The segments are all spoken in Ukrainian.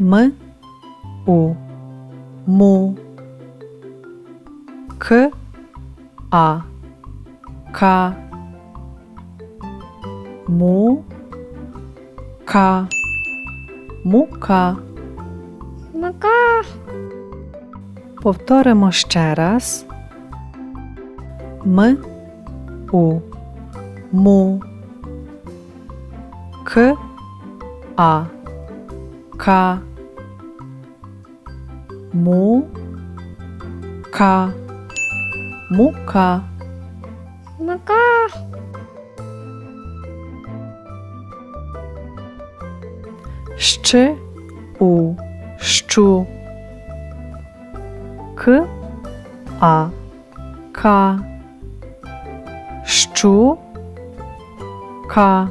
М, У, Му, К, А, К, Му, Ка, Мука. Мака. Повторимо ще раз. М, У, Му, К, А, К, Му, Ка, Мука. Мака. Щ, У, Щу, К, А, К, Щу, Ка,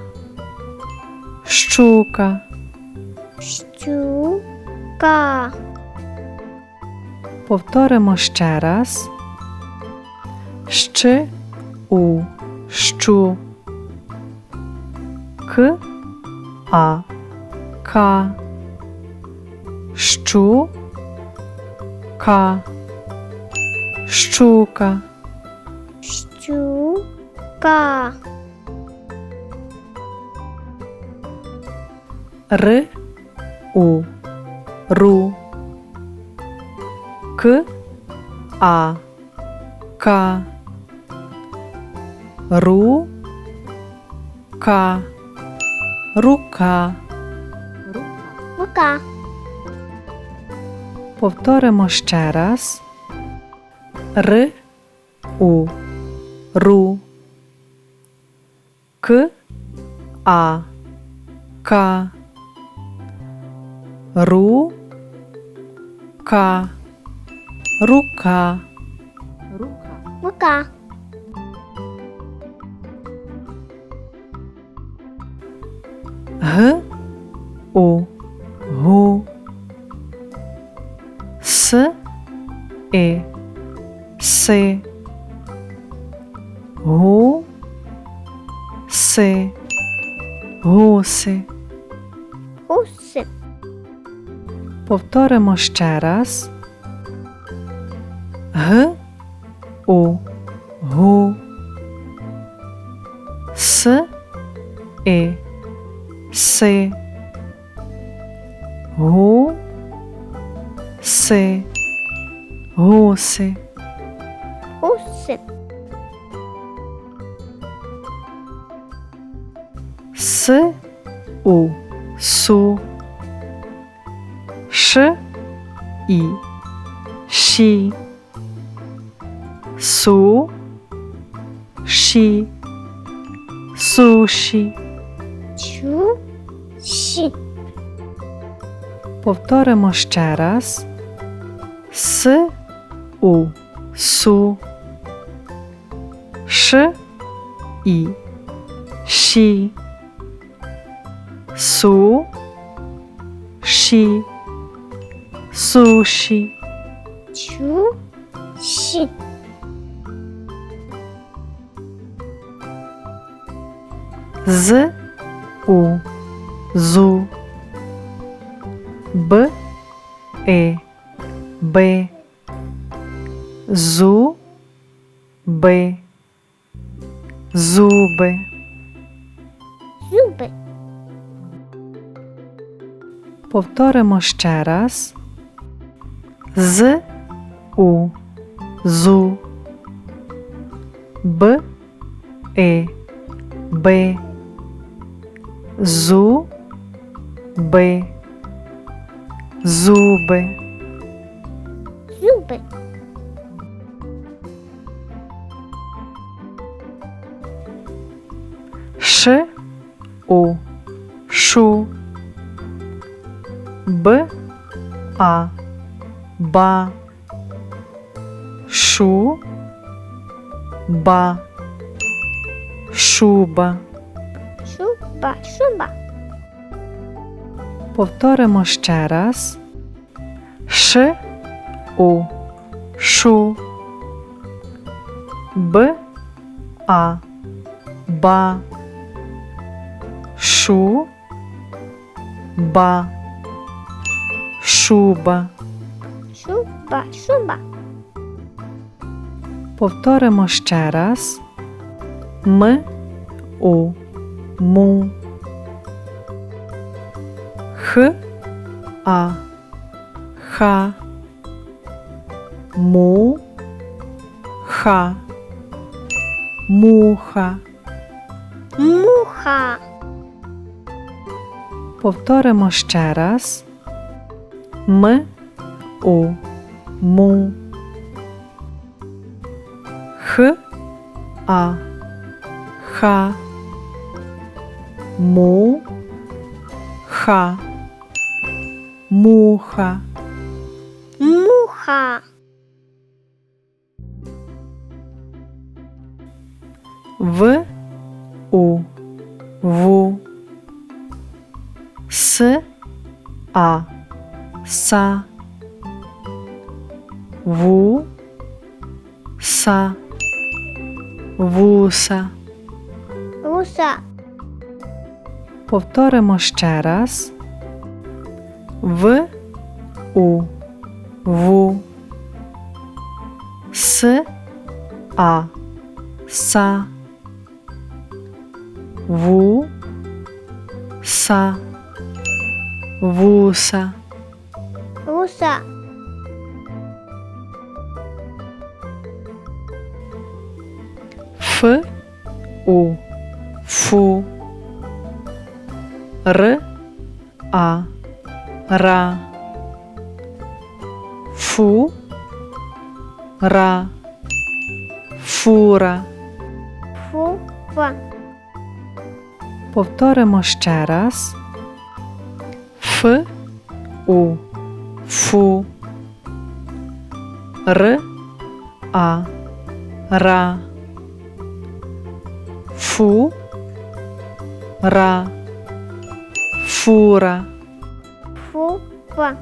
Щука. Щука. Повторимо ще раз. Щ, У, Щу, К, А, К, Щу, Ка, Щука. Щука. Р, У, Ру, К, А, К, Ру, Ка, Рука. Мака. Повторимо ще раз. Р, У, Ру, К, А, К, Ру, Ка, Рука. Мака. Г, У, Гу, С, Е, Си, Гу, Си, Гуси. Гуси. Повторимо ще раз. Г, У, Гу, С, Е, Си, Гу, Си, Гуси. Гуси. С, У, Су, Ш, І, Ші, Су, Ші, Суші. Чу. Щі. Повторимо ще раз. С, У, Су, Ш, І, Ші, Су, Ші, Суші. Чу. З, У, Зу, Б, Е, Б, Зу, Б, Зуби. Зуби. Повторимо ще раз. З, У, Зу, Б, Е, Б, Зу, Б, Зуби. Зуби. Ш, У, Шу, Б, А, Ба, Шу, Ба, Шуба. Шуба. Шуба. Повторимо ще раз. Ш, У, Шу, Б, А, Ба, Шу, Ба, шуба. Шуба, шуба, Повторимо ще раз. М, у, му. Х, а, ха. Му, ха. Муха. муха, Повторимо ще раз. М, у, му. Х, а, ха. Му, ха. Муха. муха, В, у, ву. С, а, са. Ву, са. Вуса. руса, Повторимо ще раз. В, у, ву. С, а, са. Ву, са. Вуса. руса, у, фу. Р, а, ра. Фу, ра. Фура. фуфа, Повторимо ще раз. Ф, у, фу. Р, а, ра. Фу, ра. Фура. Фу, фуфа,